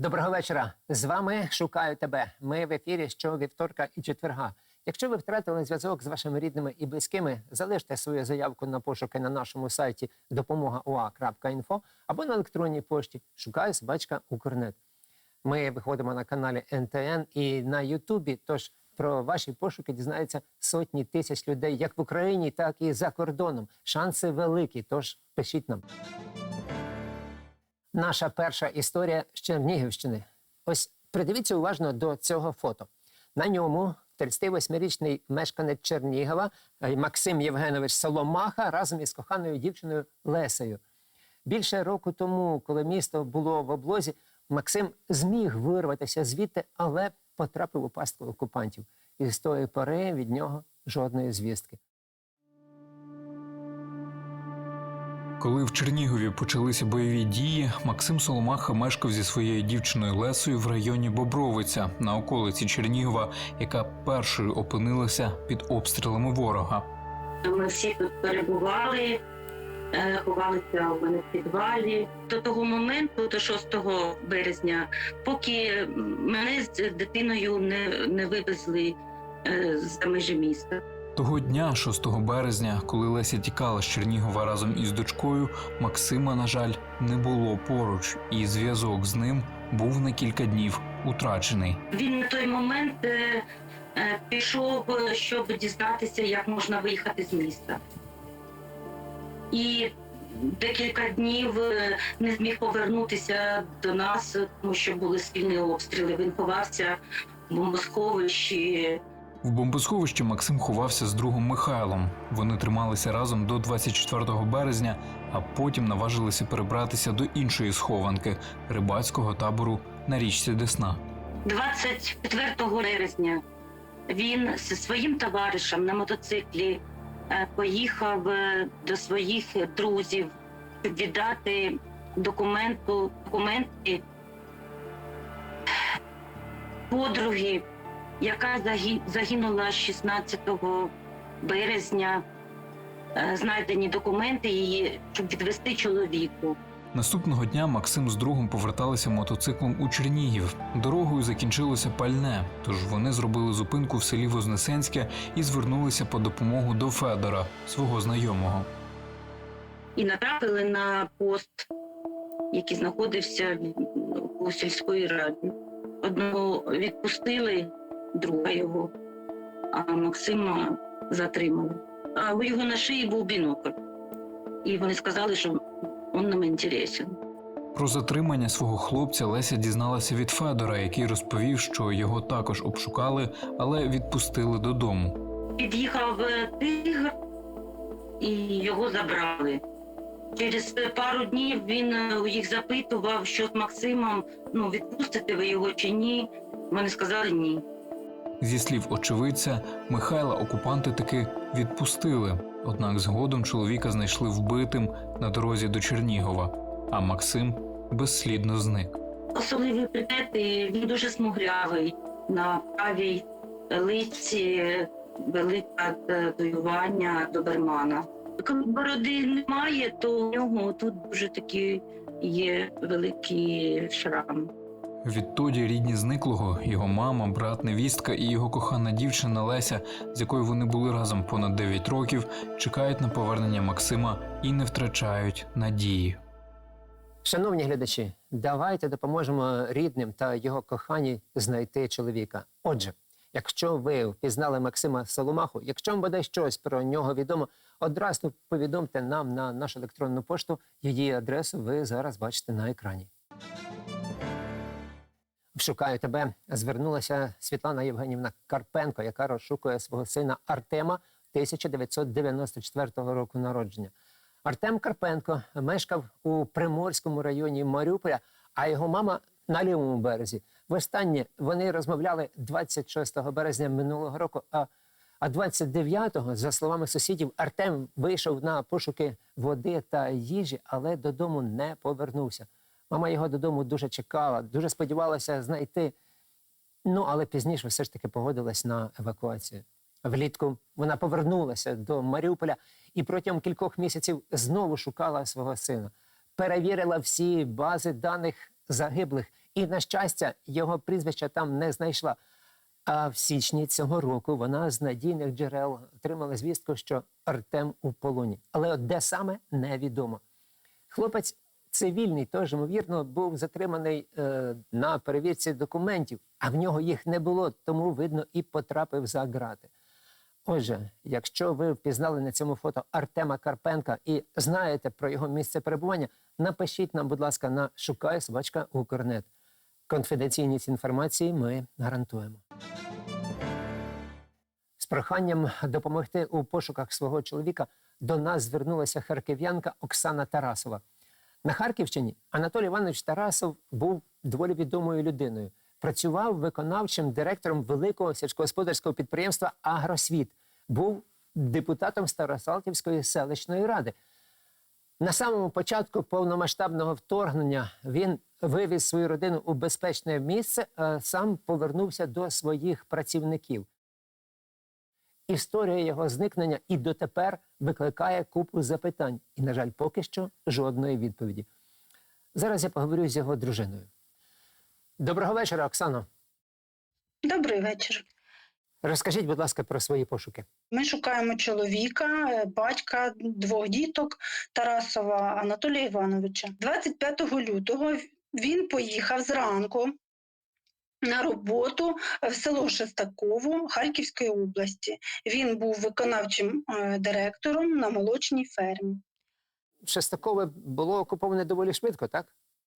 Доброго вечора. З вами шукаю тебе. Ми в ефірі щовівторка і четверга. Якщо ви втратили зв'язок з вашими рідними і близькими, залиште свою заявку на пошуки на нашому сайті допомога.ua.info або на електронній пошті шукаю собачка Укрнет. Ми виходимо на каналі НТН і на Ютубі. Тож про ваші пошуки дізнаються сотні тисяч людей, як в Україні, так і за кордоном. Шанси великі. Тож пишіть нам. Наша перша історія з Чернігівщини. Ось придивіться уважно до цього фото. На ньому 38-річний мешканець Чернігова е, Максим Євгенович Соломаха разом із коханою дівчиною Лесею. Більше року тому, коли місто було в облозі, Максим зміг вирватися звідти, але потрапив у пастку окупантів. І з тої пори від нього жодної звістки. Коли в Чернігові почалися бойові дії, Максим Соломаха мешкав зі своєю дівчиною Лесою в районі Бобровиця на околиці Чернігова, яка першою опинилася під обстрілами ворога. Ми всі тут перебували, е, ховалися в мене в підвалі. До того моменту, до 6 березня, поки мене з дитиною не, не вивезли е, за межі міста. Того дня, 6 березня, коли Леся тікала з Чернігова разом із дочкою, Максима, на жаль, не було поруч, і зв'язок з ним був на кілька днів утрачений. Він на той момент е, е, пішов, е, щоб дізнатися, як можна виїхати з міста. І декілька днів е, не зміг повернутися до нас, тому що були спільні обстріли. Він ховався в бомбосховищі. В бомбосховищі Максим ховався з другом Михайлом. Вони трималися разом до 24 березня, а потім наважилися перебратися до іншої схованки рибацького табору на річці Десна. 24 березня він зі своїм товаришем на мотоциклі е, поїхав е, до своїх друзів, віддати документу, документи подруги, яка загинула 16 березня. Е, Знайдені документи її, щоб відвести чоловіку. Наступного дня Максим з другом поверталися мотоциклом у Чернігів. Дорогою закінчилося пальне, тож вони зробили зупинку в селі Вознесенське і звернулися по допомогу до Федора, свого знайомого. і натрапили на пост, який знаходився у сільської раді. Одного відпустили, друга його, а Максима затримали. А у його на шиї був бінокль. І вони сказали, що він нам інтересен. Про затримання свого хлопця Леся дізналася від Федора, який розповів, що його також обшукали, але відпустили додому. Під'їхав е, тигр і його забрали. Через пару днів він е, їх запитував, що з Максимом, ну відпустите ви його чи ні. Вони сказали ні. Зі слів очевидця, Михайла окупанти таки відпустили. Однак згодом чоловіка знайшли вбитим на дорозі до Чернігова, а Максим безслідно зник. Особливі прикмети, він дуже смуглявий. На правій лиці велике татуювання добермана. Коли бороди немає, то у нього тут дуже такі є великі шрами. Відтоді рідні зниклого, його мама, брат, невістка і його кохана дівчина Леся, з якою вони були разом понад 9 років, чекають на повернення Максима і не втрачають надії. Шановні глядачі, давайте допоможемо рідним та його коханій знайти чоловіка. Отже, якщо ви впізнали Максима Соломаху, якщо вам буде щось про нього відомо, одразу повідомте нам на нашу електронну пошту. Її адресу ви зараз бачите на екрані. Шукаю тебе. Звернулася Світлана Євгенівна Карпенко, яка розшукує свого сина Артема 1994 року народження. Артем Карпенко мешкав у Приморському районі Маріуполя, а його мама на лівому березі. Востаннє вони розмовляли 26 березня минулого року. А, а 29-го, за словами сусідів, Артем вийшов на пошуки води та їжі, але додому не повернувся. Мама його додому дуже чекала, дуже сподівалася знайти. Ну, але пізніше все ж таки погодилась на евакуацію. Влітку вона повернулася до Маріуполя і протягом кількох місяців знову шукала свого сина. Перевірила всі бази даних загиблих І, на щастя, його прізвища там не знайшла. А в січні цього року вона з надійних джерел отримала звістку, що Артем у полоні. Але от де саме невідомо. Хлопець цивільний, тож, ймовірно, був затриманий е, на перевірці документів, а в нього їх не було, тому, видно, і потрапив за грати. Отже, якщо ви впізнали на цьому фото Артема Карпенка і знаєте про його місце перебування, напишіть нам, будь ласка, на шукай собачка Укрнет. Конфіденційність інформації ми гарантуємо. З проханням допомогти у пошуках свого чоловіка до нас звернулася харків'янка Оксана Тарасова. На Харківщині Анатолій Іванович Тарасов був доволі відомою людиною. Працював виконавчим директором великого сільськогосподарського підприємства Агросвіт. Був депутатом Старосалтівської селищної ради. На самому початку повномасштабного вторгнення він вивіз свою родину у безпечне місце, а сам повернувся до своїх працівників. Історія його зникнення і дотепер викликає купу запитань, і, на жаль, поки що жодної відповіді. Зараз я поговорю з його дружиною. Доброго вечора, Оксано. Добрий вечір. Розкажіть, будь ласка, про свої пошуки. Ми шукаємо чоловіка, е, батька двох діток Тарасова Анатолія Івановича. 25 лютого він поїхав зранку на роботу в село Шестаково Харківської області. Він був виконавчим е, директором на молочній фермі. Шестакове було окуповане доволі швидко, так?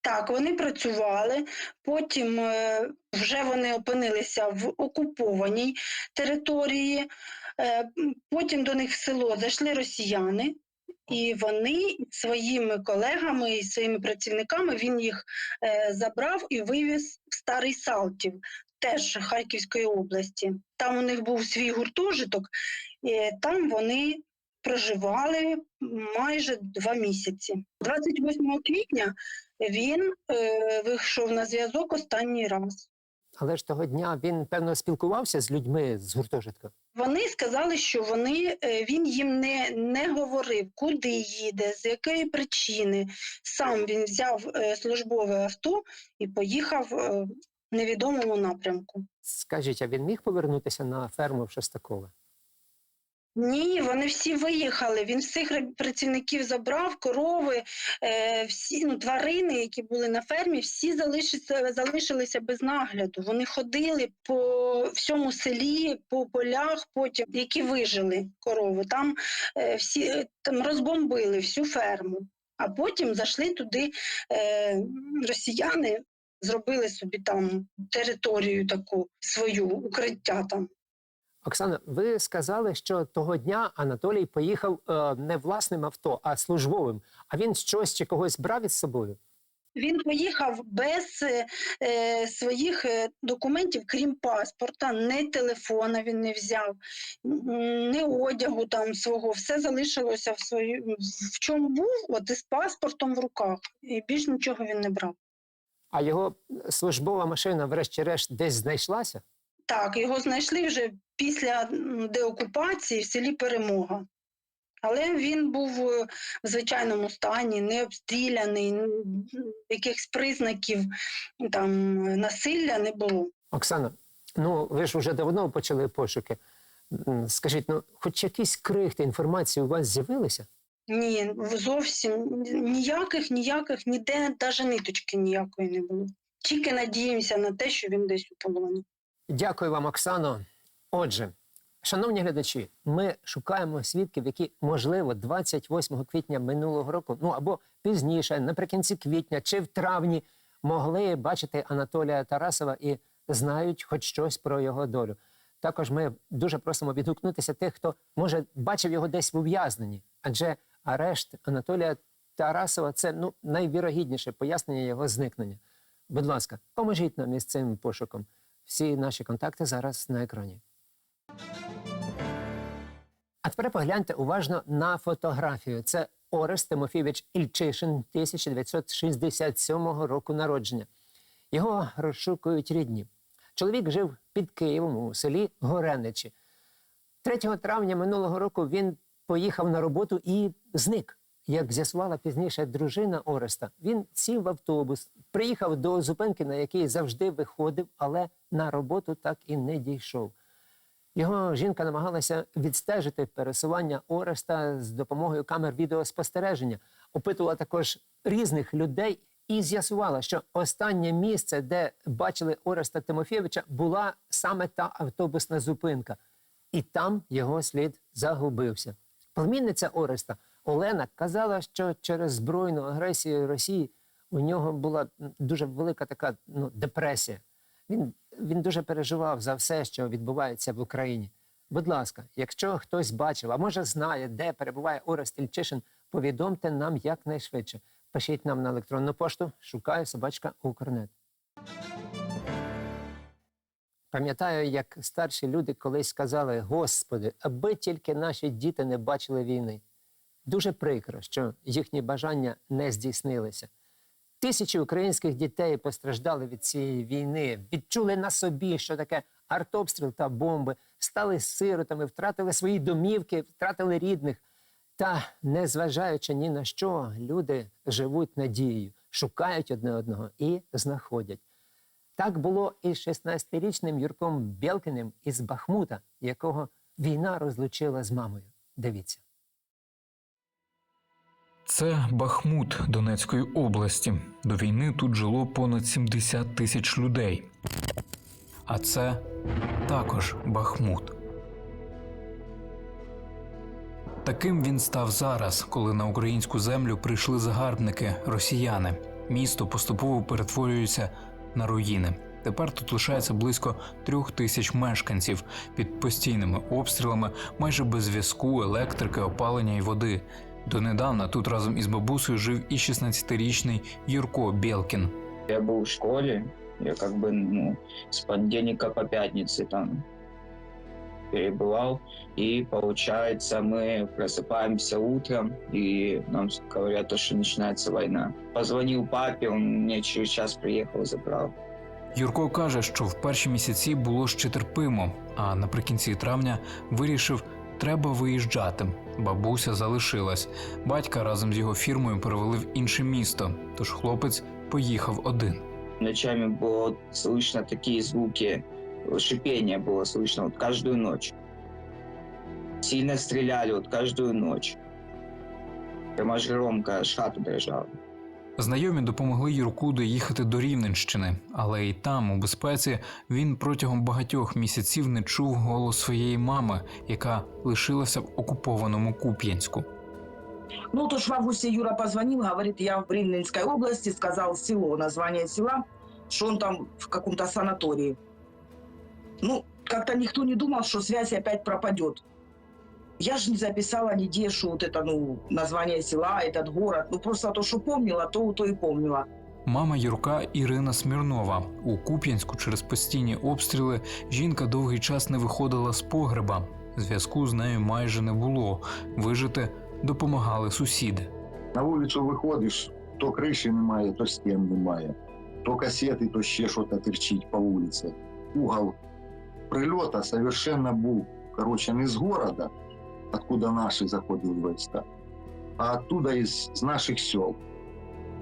Так, вони працювали, потім е, вже вони опинилися в окупованій території, е, потім до них в село зайшли росіяни, і вони своїми колегами і своїми працівниками він їх е, забрав і вивіз в Старий Салтів, теж Харківської області. Там у них був свій гуртожиток, і там вони проживали майже два місяці. 28 квітня він е, вийшов на зв'язок останній раз. Але ж того дня він, певно, спілкувався з людьми з гуртожитка. Вони сказали, що вони, е, він їм не, не говорив, куди їде, з якої причини. Сам він взяв е, службове авто і поїхав е, в невідомому напрямку. Скажіть, а він міг повернутися на ферму в Шестакове? Ні, вони всі виїхали. Він всіх працівників забрав, корови, е, всі ну, тварини, які були на фермі, всі залишилися, залишилися без нагляду. Вони ходили по всьому селі, по полях, потім які вижили корови. Там е, всі е, там розбомбили всю ферму. А потім зайшли туди е, росіяни, зробили собі там територію таку свою, укриття там. Оксана, ви сказали, що того дня Анатолій поїхав е, не власним авто, а службовим. А він щось чи когось брав із собою? Він поїхав без е, е, своїх е, документів, крім паспорта, не телефона він не взяв, не одягу там свого. Все залишилося в свою в чому був, от із паспортом в руках, і більш нічого він не брав. А його службова машина, врешті-решт, десь знайшлася? Так, його знайшли вже після деокупації в селі Перемога. Але він був е, в звичайному стані, не обстріляний, якихось признаків там насилля не було. Оксана, ну ви ж вже давно почали пошуки. Скажіть, ну хоч якісь крихти інформації у вас з'явилися? Ні, зовсім ніяких, ніяких, ніде навіть ниточки ніякої не було. Тільки надіємося на те, що він десь у полоні. Дякую вам, Оксано. Отже, шановні глядачі, ми шукаємо свідків, які, можливо, 28 квітня минулого року, ну або пізніше, наприкінці квітня чи в травні, могли бачити Анатолія Тарасова і знають хоч щось про його долю. Також ми дуже просимо відгукнутися тих, хто може бачив його десь в ув'язненні, адже арешт Анатолія Тарасова це ну найвірогідніше пояснення його зникнення. Будь ласка, поможіть нам із цим пошуком. Всі наші контакти зараз на екрані. А тепер погляньте уважно на фотографію. Це Орест Тимофійович Ільчишин 1967 року народження. Його розшукують рідні. Чоловік жив під Києвом у селі Гореничі. 3 травня минулого року він поїхав на роботу і зник. Як з'ясувала пізніше дружина Ореста, він сів в автобус, приїхав до зупинки, на якій завжди виходив, але на роботу так і не дійшов. Його жінка намагалася відстежити пересування Ореста з допомогою камер відеоспостереження, опитувала також різних людей і з'ясувала, що останнє місце, де бачили Ореста Тимофєвича, була саме та автобусна зупинка. І там його слід загубився. Племінниця Ореста Олена казала, що через збройну агресію Росії у нього була дуже велика така ну, депресія. Він, він дуже переживав за все, що відбувається в Україні. Будь ласка, якщо хтось бачив, а може знає, де перебуває Орест Ільчишин, повідомте нам якнайшвидше. Пишіть нам на електронну пошту, шукаю собачка Укрнет. Пам'ятаю, як старші люди колись сказали: Господи, аби тільки наші діти не бачили війни. Дуже прикро, що їхні бажання не здійснилися. Тисячі українських дітей постраждали від цієї війни, відчули на собі, що таке артобстріл та бомби, стали сиротами, втратили свої домівки, втратили рідних. Та, незважаючи ні на що, люди живуть надією, шукають одне одного і знаходять. Так було і з 16-річним Юрком Бєлкіним із Бахмута, якого війна розлучила з мамою. Дивіться. Це Бахмут Донецької області. До війни тут жило понад 70 тисяч людей. А це також Бахмут. Таким він став зараз, коли на українську землю прийшли загарбники, росіяни. Місто поступово перетворюється на руїни. Тепер тут лишається близько трьох тисяч мешканців під постійними обстрілами, майже без зв'язку, електрики, опалення і води. Донедавна тут разом із бабусею жив і 16-річний Юрко Білкін. Я был в школе, я как бы, ну, с понедельника по пятнице там перебывал, и получается мы просыпаемся утром, и нам говорят, то, что начинается война. Позвонил папе, он мне через час приехал, забрал. Юрко каже, що в перші місяці було ще терпимо, а наприкінці травня вирішив, треба виїжджати. Бабуся залишилась. Батька разом з його фірмою перевели в інше місто, тож хлопець поїхав один. Ночами было слышно такие звуки, шипение было слышно вот каждую ночь. Сильно стреляли вот каждую ночь. Прямо аж громко, аж хата дрожала. Знайомі допомогли Юрку доїхати до Рівненщини, але і там, у безпеці, він протягом багатьох місяців не чув голос своєї мами, яка лишилася в окупованому Куп'янську. Ну, то ж в августе Юра позвонил, говорит, я в Рівненській области, сказал село, название села, что он там в каком-то санатории. Ну, как-то никто не думал, что связь опять пропадет. Я же не записала нигде, что вот это, ну, название села, этот город. Ну, просто то, что помнила, то, то и помнила. Мама Юрка Ірина Смірнова у Куп'янську через постійні обстріли жінка довгий час не виходила з погреба. Зв'язку з нею майже не було. Вижити допомагали сусіди. На вулицю виходиш, то криші немає, то стін немає, то касети, то ще щось терчить по вулиці. Угол прильота совершенно був, короче, не з города, откуда наші заходили війська, а оттуда із з наших сел,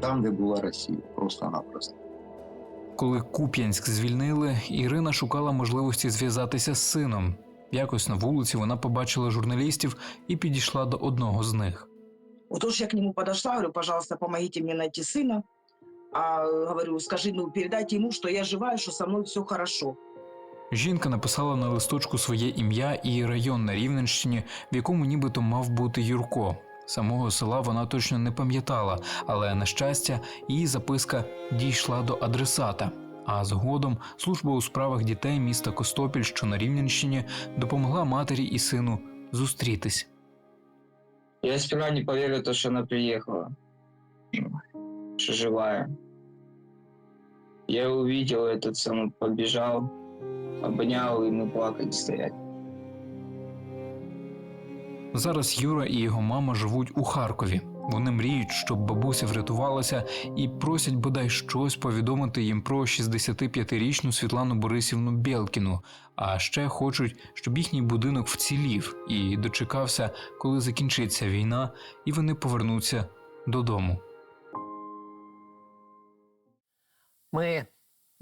там, де була Росія, просто-напросто. Коли Куп'янськ звільнили, Ірина шукала можливості зв'язатися з сином. Якось на вулиці вона побачила журналістів і підійшла до одного з них. Вот уж я к нему подошла, говорю, пожалуйста, помогите мне найти сына. А говорю, скажи, ну, передайте ему, что я жива что со мной все хорошо. Жінка написала на листочку своє ім'я і район на Рівненщині, в якому нібито мав бути Юрко. Самого села вона точно не пам'ятала, але на щастя, її записка дійшла до адресата. А згодом служба у справах дітей міста Костопіль, що на Рівненщині, допомогла матері і сину зустрітись. Я сперва не поверил, то, что она приехала, что живая. Я увидел этот самый, побежал, обнял, и мы плакали стоять. Зараз Юра і його мама живуть у Харкові. Вони мріють, щоб бабуся врятувалася, і просять бодай щось повідомити їм про 65-річну Світлану Борисівну Бєлкіну. А ще хочуть, щоб їхній будинок вцілів і дочекався, коли закінчиться війна, і вони повернуться додому. Ми,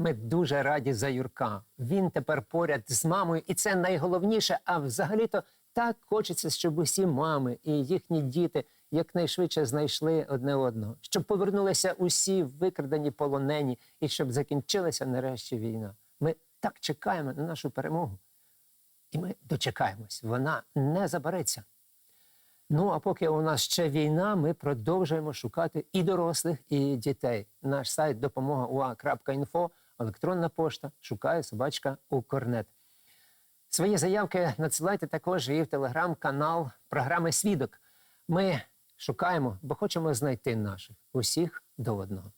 ми дуже раді за Юрка. Він тепер поряд з мамою, і це найголовніше. А взагалі-то так хочеться, щоб усі мами і їхні діти якнайшвидше знайшли одне одного, щоб повернулися усі викрадені полонені, і щоб закінчилася нарешті війна. Ми так чекаємо на нашу перемогу. І ми дочекаємось. Вона не забереться. Ну а поки у нас ще війна, ми продовжуємо шукати і дорослих, і дітей. Наш сайт допомога ua.info, електронна пошта, шукає собачка Укрнет. Свої заявки надсилайте також і в телеграм-канал програми Свідок. Ми шукаємо, бо хочемо знайти наших усіх до одного.